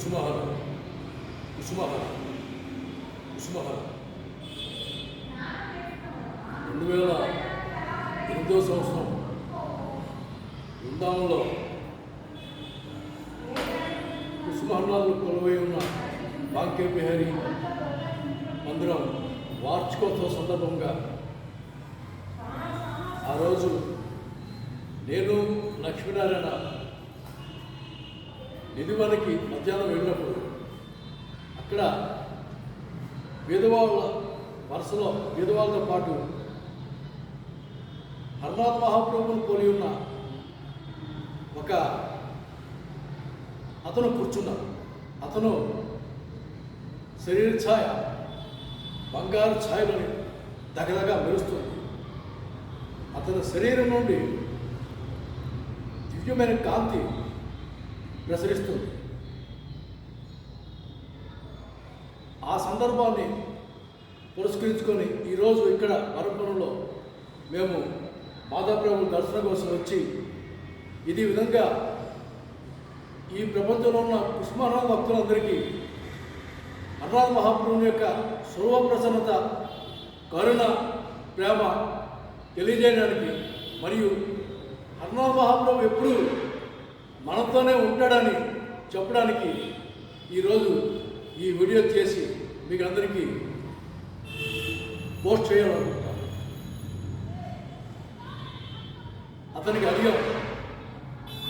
కుసుమహర కుసుమహర కుసుమహర రెండు వేల ఎనిమిదో సంవత్సరం. బృందావనంలో కుసుమహర్లాలు కొలువై ఉన్న బాంకే బిహారీ మందిరం వార్షికోత్సవ సందర్భంగా ఆ రోజు నేను లక్ష్మీనారాయణ నిధివనకి మధ్యాహ్నం వెళ్ళినప్పుడు. అక్కడ వేదవాళ్ళ వరుసలో వేదవాళ్ళతో పాటు హర్నాథ్ మహాప్రభువును పోలి ఉన్న ఒక అతను కూర్చున్నాడు. అతను శరీర ఛాయ బంగారు ఛాయలని దగదగా మెరుస్తుంది. అతని శరీరం నుండి దివ్యమైన కాంతి ప్రసరిస్తుంది. ఆ సందర్భాన్ని పురస్కరించుకొని ఈరోజు ఇక్కడ వరపురంలో మేము మాధాప్రభు దర్శనం కోసం వచ్చి ఇది విధంగా ఈ ప్రపంచంలో ఉన్న ఉస్మానాథ్ భక్తులందరికీ అర్నాథ్ మహాప్రభుని యొక్క సర్వ ప్రసన్నత కరుణ ప్రేమ తెలియజేయడానికి మరియు అర్నాథ్ మహాప్రభు ఎప్పుడూ మనతోనే ఉంటాడని చెప్పడానికి ఈరోజు ఈ వీడియో చేసి మీకు అందరికీ పోస్ట్ చేయాలనుకుంటాను అతనికి అడిగాం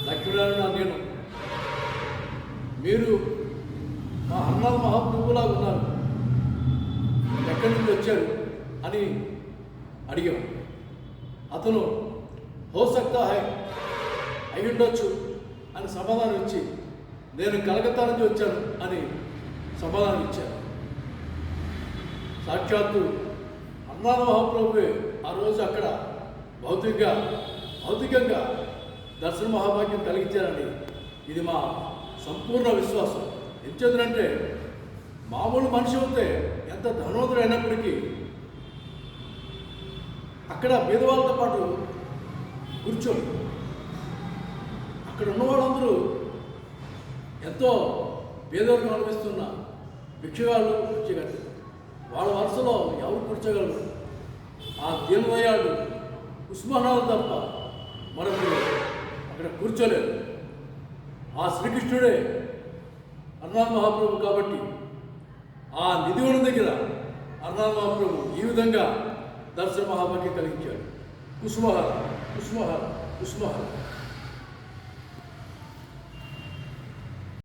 లక్ష్మీనారాయణ నేను మీరు మా అన్నాథ్ మహాప్రభులా ఉన్నారు. ఎక్కడి నుంచి వచ్చారు? అని అడిగాం. అతను హోసక్తా హై అయి అని సమాధానం ఇచ్చి నేను కలకత్తా నుంచి వచ్చాను అని సమాధానం ఇచ్చాను సాక్షాత్తు అన్నాథ మహాప్రభువే ఆ రోజు అక్కడ భౌతికంగా భౌతికంగా దర్శన మహాభాగ్యం కలిగించారని ఇది మా సంపూర్ణ విశ్వాసం. ఎంచేతనంటే మామూలు మనిషి ఉంటే ఎంత ధనవంతుడు అయినప్పటికీ అక్కడ పేదవాళ్ళతో పాటు కూర్చొని అక్కడ ఉన్న వాళ్ళందరూ ఎంతో పేదరికం అనిపిస్తున్న భిక్షగాళ్ళు కూర్చోగలరు వాళ్ళ వరుసలో ఎవరు కూర్చోగలరు? ఆ దీనదయాడు ఉస్మానాలు తప్ప మనకు అక్కడ కూర్చోలేదు. ఆ శ్రీకృష్ణుడే అర్నాథ్ మహాప్రభు కాబట్టి ఆ నిధివనం దగ్గర అన్నాథ్ మహాప్రభు ఈ విధంగా దర్శన మహాభాగ్యం కలిగించాడు. కుసుమహర కుసుమహర కుసుమహర